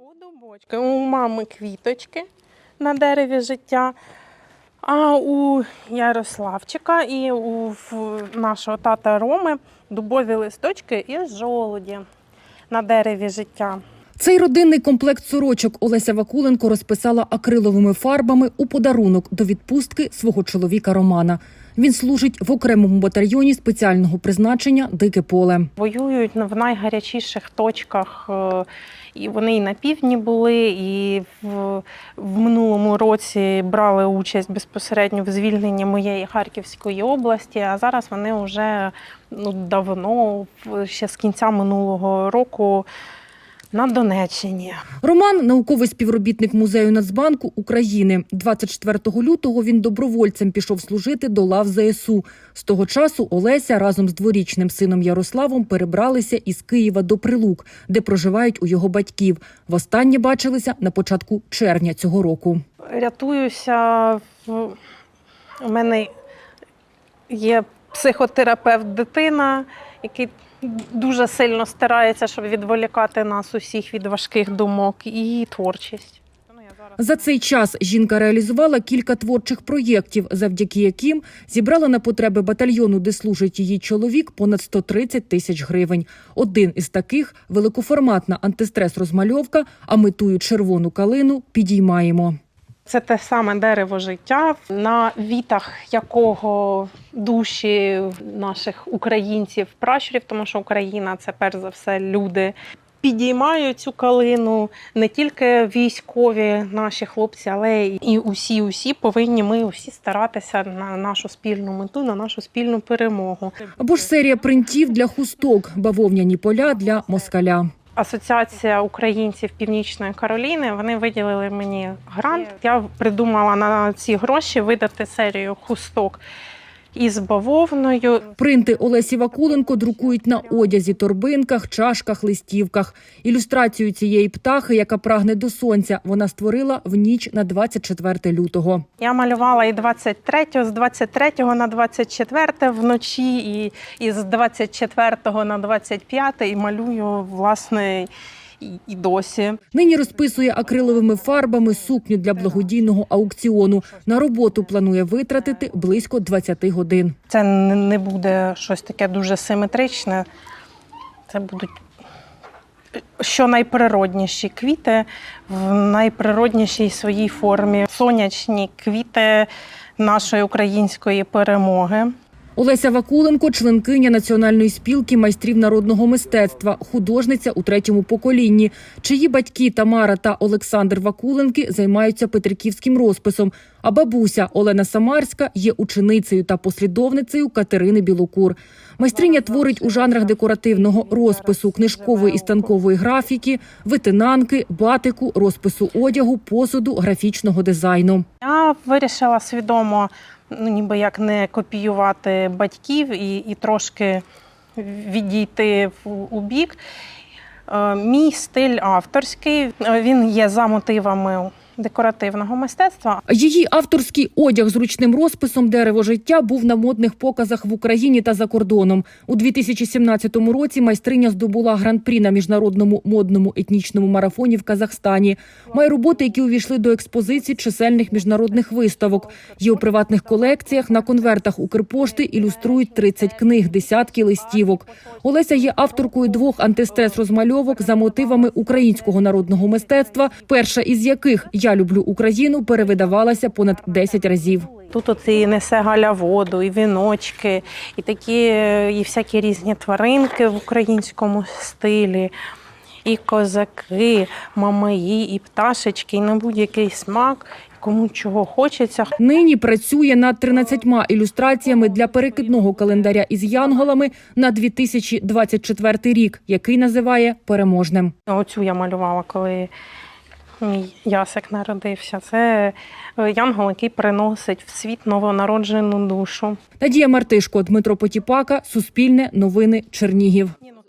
У дубочки. У мами квіточки на дереві життя. А у Ярославчика і у нашого тата Роми дубові листочки і жолуді на дереві життя. Цей родинний комплект сорочок Олеся Вакуленко розписала акриловими фарбами у подарунок до відпустки свого чоловіка Романа. Він служить в окремому батальйоні спеціального призначення Дике поле. Воюють в найгарячіших точках. е, І вони і на півдні були, і в, в минулому році брали участь безпосередньо в звільненні моєї Харківської області. А зараз вони вже ну, давно, ще з кінця минулого року, на Донеччині. Роман науковий співробітник музею Нацбанку України. 24 лютого він добровольцем пішов служити до лав ЗСУ. З того часу Олеся разом з дворічним сином Ярославом перебралися із Києва до Прилук, де проживають у його батьків. Востаннє бачилися на початку червня цього року. Рятуюся. У мене є психотерапевт дитина, який дуже сильно старається, щоб відволікати нас усіх від важких думок, і творчість. За цей час жінка реалізувала кілька творчих проєктів, завдяки яким зібрала на потреби батальйону, де служить її чоловік, понад 130 тисяч гривень. Один із таких великоформатна антистрес-розмальовка, а метую червону калину підіймаємо. Це те саме дерево життя, на вітах якого душі наших українців, пращурів, тому що Україна це перш за все люди. Підіймають цю калину не тільки військові наші хлопці, але і усі, усі повинні ми усі старатися на нашу спільну мету, на нашу спільну перемогу. Або ж серія принтів для хусток, бавовняні поля для москаля. Асоціація українців Північної Кароліни вони виділили мені грант. Я придумала на ці гроші видати серію хусток із бавовною. Принти Олесі Вакуленко друкують на одязі, торбинках, чашках, листівках. Ілюстрацію цієї птахи, яка прагне до сонця, вона створила в ніч на 24 лютого. Я малювала і 23, з 23 на 24 вночі, і, з 24 на 25 і малюю власне і, і досі. Нині розписує акриловими фарбами сукню для благодійного аукціону. На роботу планує витратити близько 20 годин. Це не не буде щось таке дуже симетричне. Це будуть що найприродніші квіти в найприроднішій своїй формі. Сонячні квіти нашої української перемоги. Олеся Вакуленко, членкиня Національної спілки майстрів народного мистецтва, художниця у третьому поколінні, чиї батьки Тамара та Олександр Вакуленки займаються петриківським розписом. А бабуся Олена Самарська є ученицею та послідовницею Катерини Білокур. Майстриня творить у жанрах декоративного розпису, книжкової і станкової графіки, витинанки, батику, розпису одягу, посуду, графічного дизайну. Я вирішила свідомо, ну ніби як не копіювати батьків і, і трошки відійти в, у бік. Е, Мій стиль авторський, е, він є за мотивами декоративного мистецтва. Її авторський одяг з ручним розписом Дерево життя був на модних показах в Україні та за кордоном. У 2017 році майстриня здобула гран-прі на міжнародному модному етнічному марафоні в Казахстані. Має роботи, які увійшли до експозицій чисельних міжнародних виставок. Є у приватних колекціях на конвертах Укрпошти ілюструють 30 книг, десятки листівок. Олеся є авторкою двох антистрес-розмальовок за мотивами українського народного мистецтва, перша із яких Я люблю Україну перевидавалася понад 10 разів. Тут от і несе Галя воду, і віночки, і такі, е, і всякі різні тваринки в українському стилі, і козаки, мамаї, і пташечки, і на будь-який смак, кому чого хочеться. Нині працює над 13 ілюстраціями для перекидного календаря із янголами на 2024 рік, який називає переможним. Оцю я малювала, коли мій ясик народився. Це е, янгол, який приносить в світ новонароджену душу. Надія Мартишко, Дмитро Потіпака, Суспільне, Новини, Чернігів. Ні, ну,